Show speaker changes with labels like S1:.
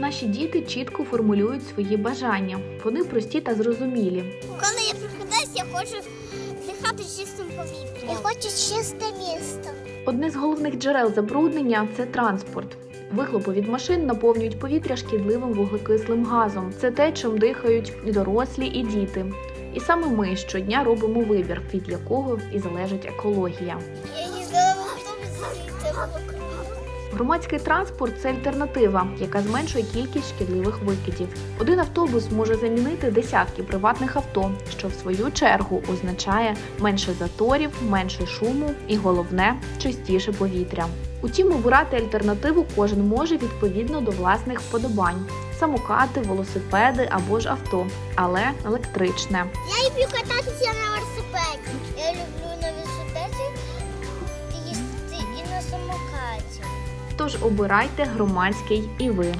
S1: наші діти чітко формулюють свої бажання. Вони прості та зрозумілі.
S2: Коли я прокидаюсь, я хочу дихати чистим повітрям. Я хочу чисте місто.
S1: Одне з головних джерел забруднення це транспорт. Вихлопи від машин наповнюють повітря шкідливим вуглекислим газом. Це те, чим дихають і дорослі, і діти. І саме ми щодня робимо вибір, від якого і залежить екологія.
S2: Я їздила в автобусі, це було круто.
S1: Громадський транспорт це альтернатива, яка зменшує кількість шкідливих викидів. Один автобус може замінити десятки приватних авто, що в свою чергу означає менше заторів, менше шуму і головне чистіше повітря. Утім, обирати альтернативу кожен може відповідно до власних вподобань: самокати, велосипеди або ж авто, але електричне.
S2: Я люблю кататися на велосипеді. Я люблю на велосипеді їздити і на самокаті.
S1: Тож обирайте громадський і ви.